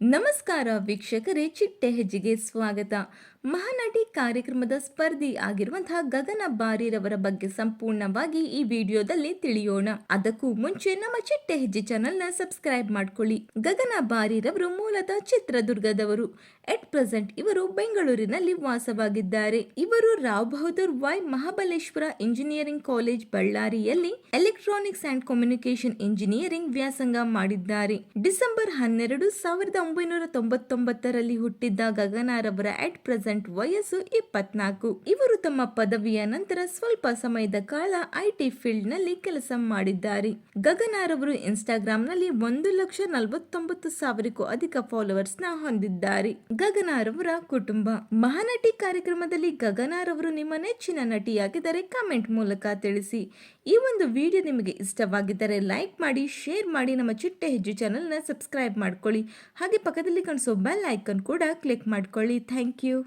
ನಮಸ್ಕಾರ ವೀಕ್ಷಕರೇ ಚಿಟ್ಟೆ ಹೆಜ್ಜೆಗೆ ಸ್ವಾಗತ. ಮಹಾನಟಿ ಕಾರ್ಯಕ್ರಮದ ಸ್ಪರ್ಧಿ ಆಗಿರುವಂತಹ ಗಗನ ಬಾರಿರವರ ಬಗ್ಗೆ ಸಂಪೂರ್ಣವಾಗಿ ಈ ವಿಡಿಯೋದಲ್ಲಿ ತಿಳಿಯೋಣ. ಅದಕ್ಕೂ ಮುಂಚೆ ನಮ್ಮ ಚಿಟ್ಟೆ ಹೆಜ್ಜೆ ಚಾನೆಲ್ನ ಸಬ್ಸ್ಕ್ರೈಬ್ ಮಾಡ್ಕೊಳ್ಳಿ. ಗಗನ ಬಾರಿರವರು ಮೂಲತಃ ಚಿತ್ರದುರ್ಗದವರು. ಎಟ್ ಪ್ರೆಸೆಂಟ್ ಇವರು ಬೆಂಗಳೂರಿನಲ್ಲಿ ವಾಸವಾಗಿದ್ದಾರೆ. ಇವರು Rao Bahadur Y Mahabaleshwara engineering college ಬಳ್ಳಾರಿಯಲ್ಲಿ ಎಲೆಕ್ಟ್ರಾನಿಕ್ಸ್ ಅಂಡ್ ಕಮ್ಯುನಿಕೇಶನ್ ಇಂಜಿನಿಯರಿಂಗ್ ವ್ಯಾಸಂಗ ಮಾಡಿದ್ದಾರೆ. ಡಿಸೆಂಬರ್ ಹನ್ನೆರಡು ಸಾವಿರದ ಒಂಬೈನೂರ ತೊಂಬತ್ತೊಂಬತ್ತರಲ್ಲಿ ಹುಟ್ಟಿದ್ದ ಗಗನಾರವರ ಅಟ್ ಪ್ರೆಸೆಂಟ್ ವಯಸ್ಸು ಇಪ್ಪತ್ನಾಲ್ಕು. ಇವರು ತಮ್ಮ ಪದವಿಯ ನಂತರ ಸ್ವಲ್ಪ ಸಮಯದ ಕಾಲ ಐಟಿ ಫೀಲ್ಡ್ನಲ್ಲಿ ಕೆಲಸ ಮಾಡಿದ್ದಾರೆ. ಗಗನಾರವರು ಇನ್ಸ್ಟಾಗ್ರಾಮ್ನಲ್ಲಿ ಒಂದು ಲಕ್ಷ ನಲವತ್ತೊಂಬತ್ತು ಸಾವಿರಕ್ಕೂ ಅಧಿಕ ಫಾಲೋವರ್ಸ್ನ ಹೊಂದಿದ್ದಾರೆ. ಗಗನಾರವರ ಕುಟುಂಬ. ಮಹಾನಟಿ ಕಾರ್ಯಕ್ರಮದಲ್ಲಿ ಗಗನಾರವರು ನಿಮ್ಮ ನೆಚ್ಚಿನ ನಟಿಯಾಗಿದ್ದರೆ ಕಮೆಂಟ್ ಮೂಲಕ ತಿಳಿಸಿ. ಈ ಒಂದು ವಿಡಿಯೋ ನಿಮಗೆ ಇಷ್ಟವಾಗಿದ್ದರೆ ಲೈಕ್ ಮಾಡಿ, ಶೇರ್ ಮಾಡಿ, ನಮ್ಮ ಚಿಟ್ಟೆ ಹೆಜ್ಜೆ ಚಾನಲ್ನ ಸಬ್ಸ್ಕ್ರೈಬ್ ಮಾಡ್ಕೊಳ್ಳಿ. ಹಾಗೆ ಪಕ್ಕದಲ್ಲಿ ಕಾಣಿಸೋ ಬೆಲ್ ಐಕನ್ ಕೂಡ ಕ್ಲಿಕ್ ಮಾಡ್ಕೊಳ್ಳಿ. Thank you.